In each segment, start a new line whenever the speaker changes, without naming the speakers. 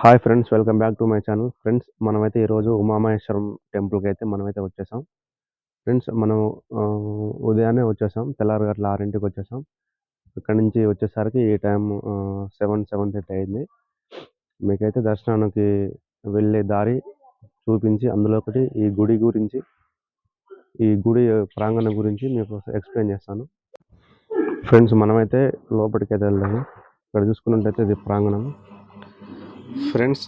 Hi friends welcome back to my channel friends మనమైతే ఈరోజు ఉమామహేశ్వరం టెంపుల్కి అయితే మనమైతే వచ్చేసాం. ఫ్రెండ్స్ మనం ఉదయాన్నే వచ్చేసాం. తెల్లారి గట్ల ఆరింటికి వచ్చేసాం. ఇక్కడ నుంచి వచ్చేసరికి ఈ టైం సెవెన్ సెవెన్ థర్టీ అయింది. మీకైతే దర్శనానికి వెళ్ళే దారి చూపించి అందులో ఒకటి ఈ గుడి గురించి ఈ గుడి ప్రాంగణం గురించి మీకు ఎక్స్ప్లెయిన్ చేస్తాను. ఫ్రెండ్స్ మనమైతే లోపలికి అయితే వెళ్దాము. ఇక్కడ చూసుకున్నట్టయితే ఇది ప్రాంగణం. ఫ్రెండ్స్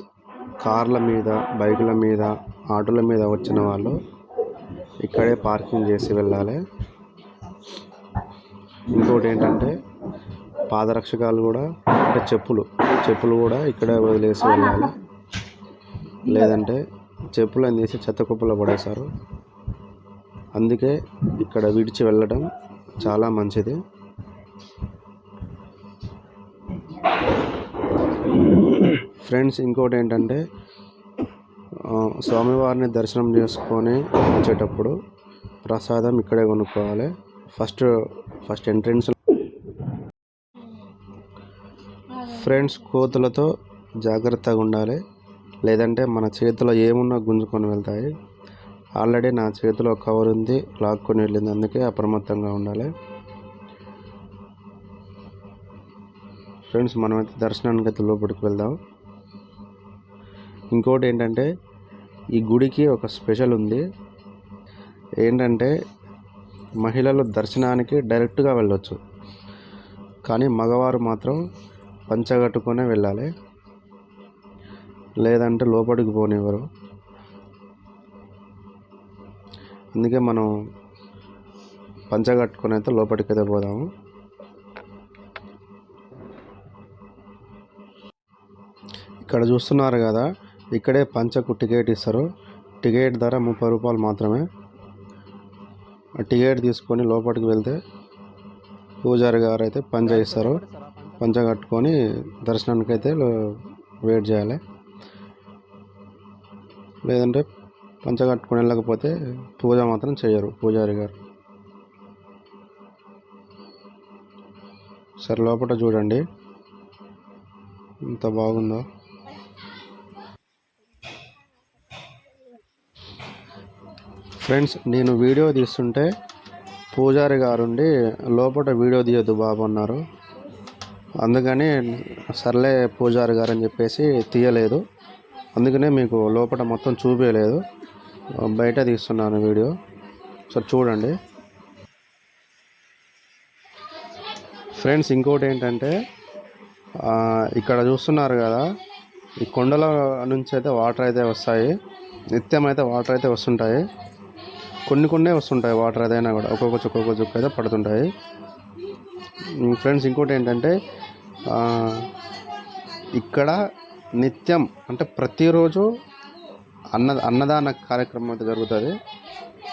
కార్ల మీద బైకుల మీద ఆటోల మీద వచ్చిన వాళ్ళు ఇక్కడే పార్కింగ్ చేసి వెళ్ళాలి. ఇంకోటి ఏంటంటే పాదరక్షకాలు కూడా అంటే చెప్పులు చెప్పులు కూడా ఇక్కడే వదిలేసి వెళ్ళాలి. లేదంటే చెప్పులు అని తీసి చెత్త కుప్పలో పడేశారు. అందుకే ఇక్కడ విడిచి వెళ్ళడం చాలా మంచిది. ఫ్రెండ్స్ ఇంకోటి ఏంటంటే స్వామివారిని దర్శనం చేసుకొని వచ్చేటప్పుడు ప్రసాదం ఇక్కడే కొనుక్కోవాలి. ఫస్ట్ ఫస్ట్ ఎంట్రన్స్ ఫ్రెండ్స్ కోతులతో జాగ్రత్తగా ఉండాలి. లేదంటే మన చేతిలో ఏమున్నా గుంజుకొని వెళ్తాయి. ఆల్రెడీ నా చేతిలో కవర్ ఉంది లాక్కొని వెళ్ళింది. అందుకే అప్రమత్తంగా ఉండాలి. ఫ్రెండ్స్ మనమైతే దర్శనానికి అయితే లోపలికి వెళ్దాం. ఇంకోటి ఏంటంటే ఈ గుడికి ఒక స్పెషల్ ఉంది. ఏంటంటే మహిళలు దర్శనానికి డైరెక్ట్గా వెళ్ళొచ్చు. కానీ మగవారు మాత్రం పంచగట్టుకునే వెళ్ళాలి. లేదంటే లోపలికి పోనివ్వరు. అందుకే మనం పంచగట్టుకుని అయితే లోపలికి అయితే పోదాము. ఇక్కడ చూస్తున్నారు కదా ఇక్కడే పంచకు టికెట్ ఇస్తారు. టికెట్ ధర ముప్పై రూపాయలు మాత్రమే. ఆ టికెట్ తీసుకొని లోపలికి వెళ్తే పూజారి గారు అయితే పంచ ఇస్తారు. పంచ కట్టుకొని దర్శనానికి అయితే వెయిట్ చేయాలి. లేదంటే పంచ కట్టుకొని వెళ్ళకపోతే పూజ మాత్రం చేయరు పూజారి గారు. సరే లోపల చూడండి. ఇంత బాగుందో. ఫ్రెండ్స్ నేను వీడియో తీస్తుంటే పూజారి గారుండి లోపల వీడియో తీయొద్దు బాబు అన్నారు. అందుకని సర్లే పూజారి గారు అని చెప్పేసి తీయలేదు. అందుకనే మీకు లోపల మొత్తం చూపించలేదు బయట తీస్తున్నాను వీడియో. సో చూడండి. ఫ్రెండ్స్ ఇంకోటి ఏంటంటే ఇక్కడ చూస్తున్నారు కదా ఈ కొండల నుంచి అయితే వాటర్ అయితే వస్తాయి. నిత్యం అయితే వాటర్ అయితే వస్తుంటాయి. కొన్ని కొన్ని వస్తుంటాయి వాటర్ ఏదైనా కూడా. ఒక్కొక్క చుక్క ఒక్కొక్క చుక్క అయితే పడుతుంటాయి. ఫ్రెండ్స్ ఇంకోటి ఏంటంటే ఇక్కడ నిత్యం అంటే ప్రతిరోజు అన్న అన్నదాన కార్యక్రమం అయితే జరుగుతుంది.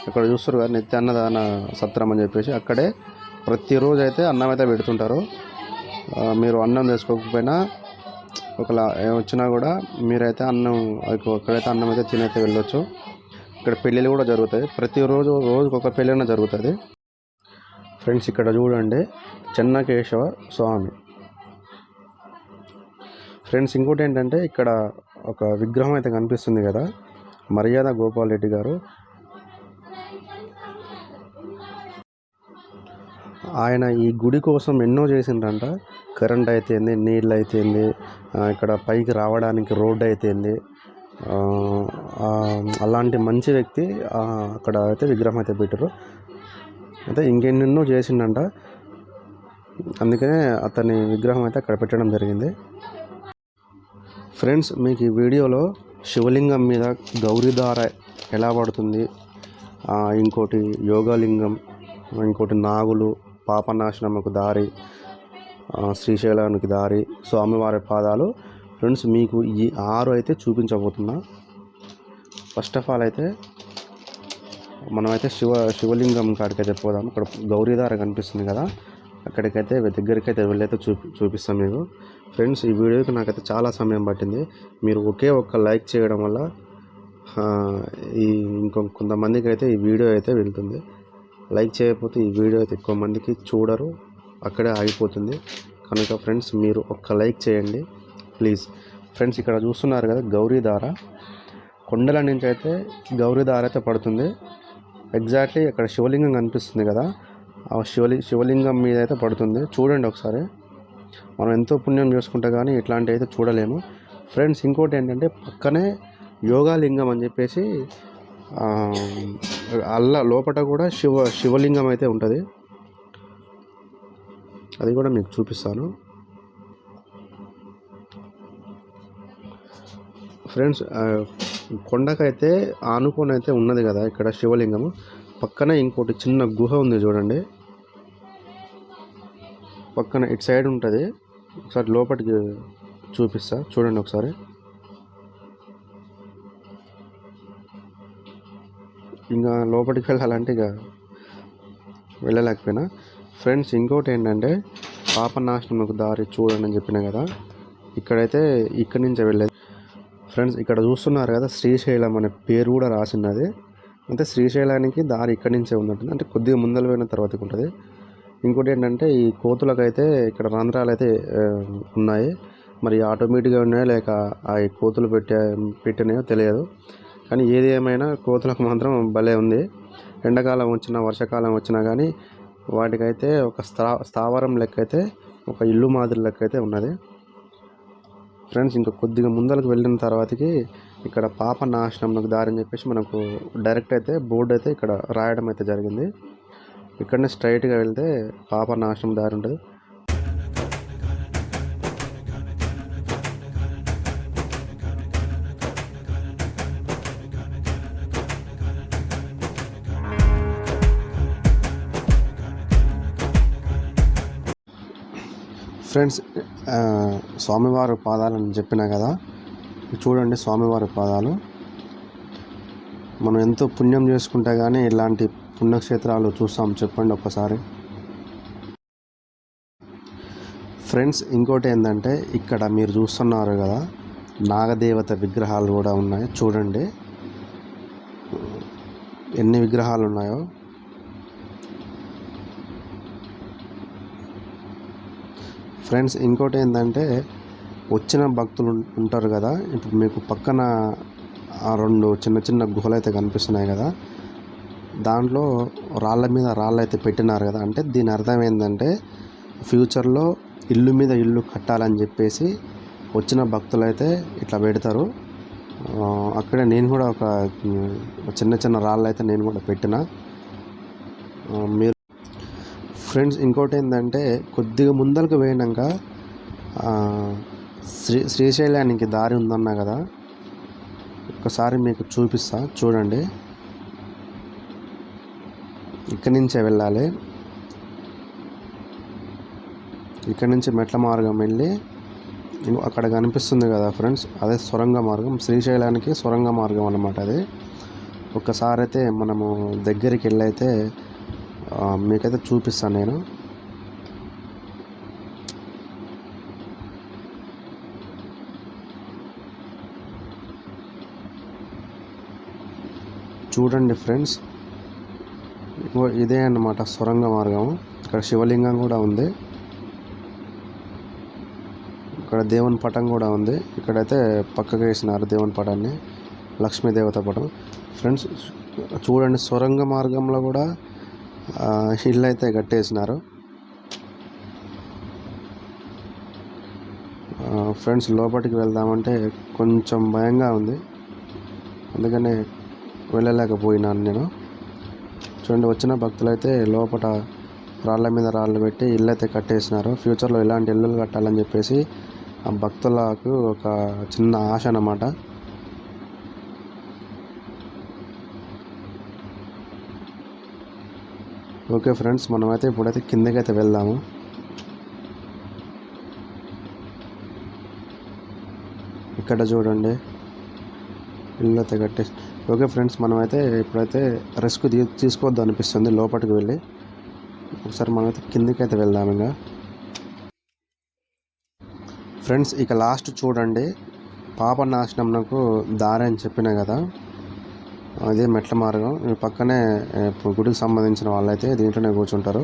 ఇక్కడ చూస్తారు కదా నిత్య అన్నదాన సత్రం అని చెప్పేసి. అక్కడే ప్రతిరోజు అయితే అన్నం అయితే పెడుతుంటారు. మీరు అన్నం చేసుకోకపోయినా ఒకలా వచ్చినా కూడా మీరైతే అన్నం అక్కడ- అక్కడైతే అన్నం అయితే తినైతే వెళ్ళొచ్చు. ఇక్కడ పెళ్ళిళ్ళు కూడా జరుగుతాయి. ప్రతిరోజు రోజుకు ఒక పెళ్ళైనా జరుగుతుంది. ఫ్రెండ్స్ ఇక్కడ చూడండి. చెన్నకేశవ స్వామి. ఫ్రెండ్స్ ఇంకోటి ఏంటంటే ఇక్కడ ఒక విగ్రహం అయితే కనిపిస్తుంది కదా. మర్యాద గోపాల్ రెడ్డి గారు. ఆయన ఈ గుడి కోసం ఎన్నో చేసిండ్రంట. కరెంట్ అయితేంది నీళ్ళు అయితేంది ఇక్కడ పైకి రావడానికి రోడ్డు అయితేంది. అలాంటి మంచి వ్యక్తి అక్కడ అయితే విగ్రహం అయితే పెట్టారు అయితే ఇంకెన్నెన్నో చేసిండంట. అందుకనే అతని విగ్రహం అయితే అక్కడ పెట్టడం జరిగింది. ఫ్రెండ్స్ మీకు ఈ వీడియోలో శివలింగం మీద గౌరీధార ఎలా పడుతుంది ఇంకోటి యోగలింగం ఇంకోటి నాగులు పాపనాశనముకు దారి శ్రీశైలానికి దారి స్వామివారి పాదాలు ఫ్రెండ్స్ మీకు ఈ ఆరు అయితే చూపించబోతున్నా. ఫస్ట్ ఆఫ్ ఆల్ అయితే మనమైతే శివ శివలింగం కాడికి అయితే పోదాం ఇక్కడ గౌరీధార కనిపిస్తుంది కదా. అక్కడికైతే దగ్గరికి అయితే వెళ్ళైతే చూపి చూపిస్తాం మీకు. ఫ్రెండ్స్ ఈ వీడియోకి నాకైతే చాలా సమయం పట్టింది. మీరు ఒకే ఒక్క లైక్ చేయడం వల్ల ఈ ఇంకొ కొంతమందికి అయితే ఈ వీడియో అయితే వెళ్తుంది. లైక్ చేయకపోతే ఈ వీడియో అయితే ఎక్కువ మందికి చూడరు. అక్కడే ఆగిపోతుంది. కనుక ఫ్రెండ్స్ మీరు ఒక్క లైక్ చేయండి. ప్లీజ్. ఫ్రెండ్స్ ఇక్కడ చూస్తున్నారు కదా గౌరీ దార. కొండల నుంచి అయితే గౌరీ దార అయితే పడుతుంది. ఎగ్జాక్ట్లీ ఇక్కడ శివలింగం కనిపిస్తుంది కదా. ఆ శివలి శివలింగం మీద అయితే పడుతుంది. చూడండి ఒకసారి. మనం ఎంతో పుణ్యం చేసుకుంటే కానీ ఇట్లాంటివి అయితే చూడలేము. ఫ్రెండ్స్ ఇంకోటి ఏంటంటే పక్కనే యోగాలింగం అని చెప్పేసి అల్ల లోపట కూడా శివ శివలింగం అయితే ఉంటుంది. అది కూడా మీకు చూపిస్తాను. ఫ్రెండ్స్ కొండకైతే ఆనుకొని అయితే ఉన్నది కదా ఇక్కడ శివలింగము పక్కన ఇంకోటి చిన్న గుహ ఉంది చూడండి. పక్కన ఇటు సైడ్ ఉంటుంది. ఒకసారి లోపలికి చూపిస్తా చూడండి ఒకసారి. ఇంకా లోపలికి వెళ్ళాలంటే ఇక వెళ్ళలేకపోయినా. ఫ్రెండ్స్ ఇంకోటి ఏంటంటే పాపనాశనముకు దారి చూడండి అని చెప్పిన కదా ఇక్కడైతే ఇక్కడి నుంచే వెళ్ళేది. ఫ్రెండ్స్ ఇక్కడ చూస్తున్నారు కదా శ్రీశైలం అనే పేరు కూడా రాసినది. అంటే శ్రీశైలానికి దారి ఇక్కడి నుంచే ఉన్నట్టుంది. అంటే కొద్దిగా ముందల పోయిన తర్వాతకి ఉంటుంది. ఇంకోటి ఏంటంటే ఈ కోతులకైతే ఇక్కడ రంధ్రాలు అయితే ఉన్నాయి. మరి ఆటోమేటిక్గా ఉన్నాయో లేక ఆ కోతులు పెట్టే పెట్టినాయో తెలియదు. కానీ ఏది ఏమైనా కోతులకు మాత్రం భలే ఉంది. ఎండాకాలం వచ్చినా వర్షాకాలం వచ్చినా కానీ వాటికైతే ఒక స్థా స్థావరం లెక్క అయితే ఒక ఇల్లు మాదిరి లెక్క అయితే ఉన్నది. ఫ్రెండ్స్ ఇంకా కొద్దిగా ముందరకు వెళ్ళిన తర్వాతకి ఇక్కడ పాప నాశనంకు దారి అని చెప్పేసి మనకు డైరెక్ట్ అయితే బోర్డు అయితే ఇక్కడ రాయడం అయితే జరిగింది. ఇక్కడనే స్ట్రైట్గా వెళ్తే పాప నాశనం దారి ఉంటుంది. ఫ్రెండ్స్ స్వామివారి పాదాలని చెప్పినా కదా చూడండి స్వామివారి పాదాలు. మనం ఎంతో పుణ్యం చేసుకుంటే కానీ ఇలాంటి పుణ్యక్షేత్రాలు చూస్తాం చెప్పండి ఒక్కసారి ఫ్రెండ్స్ ఇంకోటి ఏంటంటే ఇక్కడ మీరు చూస్తున్నారు కదా నాగదేవత విగ్రహాలు కూడా ఉన్నాయి. చూడండి. ఎన్ని విగ్రహాలు ఉన్నాయో. ఫ్రెండ్స్ ఇంకోటి ఏంటంటే వచ్చిన భక్తులు ఉంటారు కదా ఇప్పుడు మీకు పక్కన ఆ రెండు చిన్న చిన్న గుహలు అయితే కనిపిస్తున్నాయి కదా దాంట్లో రాళ్ళ మీద రాళ్ళు అయితే పెట్టినారు కదా అంటే దీని అర్థం ఏంటంటే ఫ్యూచర్లో ఇల్లు మీద ఇల్లు కట్టాలని చెప్పేసి వచ్చిన భక్తులు అయితే ఇట్లా పెడతారు. అక్కడే నేను కూడా ఒక చిన్న చిన్న రాళ్ళు అయితే నేను కూడా పెట్టిన. మీరు ఫ్రెండ్స్ ఇంకోటి ఏంటంటే కొద్దిగా ముందరకు పోయినాక శ్రీ శ్రీశైలానికి దారి ఉందన్నా కదా ఒకసారి మీకు చూపిస్తా చూడండి. ఇక్కడి నుంచే వెళ్ళాలి. ఇక్కడి నుంచి మెట్ల మార్గం వెళ్ళి అక్కడ కనిపిస్తుంది కదా ఫ్రెండ్స్ అదే సొరంగ మార్గం శ్రీశైలానికి సొరంగ మార్గం అన్నమాట అది. ఒక్కసారి అయితే మనము దగ్గరికి వెళ్ళైతే మీకైతే చూపిస్తాను నేను. చూడండి ఫ్రెండ్స్ ఇదే అన్నమాట సొరంగ మార్గం. ఇక్కడ శివలింగం కూడా ఉంది. ఇక్కడ దేవుని పటం కూడా ఉంది. ఇక్కడైతే పక్కకు వేసినారు దేవుని పటాన్ని లక్ష్మీదేవత పటం. ఫ్రెండ్స్ చూడండి సొరంగ మార్గంలో కూడా హిల్ ఇల్లు అయితే కట్టేసినారు. ఫ్రెండ్స్ లోపలికి వెళ్దామంటే కొంచెం భయంగా ఉంది. అందుకనే వెళ్ళలేకపోయినాను నేను. చూడండి వచ్చిన భక్తులు అయితే లోపల రాళ్ళ మీద రాళ్ళు పెట్టి ఇల్లు అయితే కట్టేసినారు. ఫ్యూచర్లో ఇలాంటి ఇల్లులు కట్టాలని చెప్పేసి ఆ భక్తులకు ఒక చిన్న ఆశ అన్నమాట. ఓకే ఫ్రెండ్స్ మనమైతే ఇప్పుడైతే కిందకైతే వెళ్దాము. ఇక్కడ చూడండి ఇల్లు అయితే కట్టేసి ఓకే ఫ్రెండ్స్ మనమైతే ఇప్పుడైతే రిస్క్ తీ తీసుకోవద్దు అనిపిస్తుంది లోపలికి వెళ్ళి. ఒకసారి మనమైతే కిందకి అయితే వెళ్దాం ఇంకా ఫ్రెండ్స్ ఇక లాస్ట్ చూడండి పాప నాశనం నాకు దారి అని చెప్పిన కదా. అదే మెట్ల మార్గం. ఈ పక్కనే గుడికి సంబంధించిన వాళ్ళైతే దీంట్లోనే కూర్చుంటారు.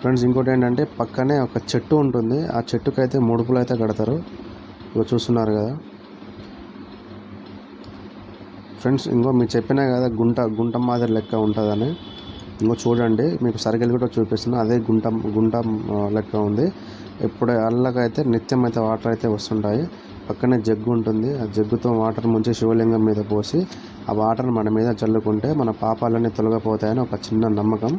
ఫ్రెండ్స్ ఇంకోటి ఏంటంటే పక్కనే ఒక చెట్టు ఉంటుంది. ఆ చెట్టుకైతే ముడుపులు అయితే కడతారు. ఇగో చూస్తున్నారు కదా. ఫ్రెండ్స్ ఇంకో మీరు చెప్పినా కదా గుంట గుంట మాదిరి లెక్క ఉంటుందని. ఇంకో చూడండి మీకు సర్కిల్ కూడా చూపిస్తున్నా. అదే గుంట గుంట లెక్క ఉంది. ఇప్పుడు అల్లకైతే నిత్యం అయితే వాటర్ అయితే వస్తుంటాయి. పక్కనే జగ్గు ఉంటుంది. ఆ జగ్గుతో వాటర్ ముంచి శివలింగం మీద పోసి ఆ వాటర్ మన మీద చల్లుకుంటే మన పాపాలన్నీ తొలగిపోతాయని ఒక చిన్న నమ్మకం.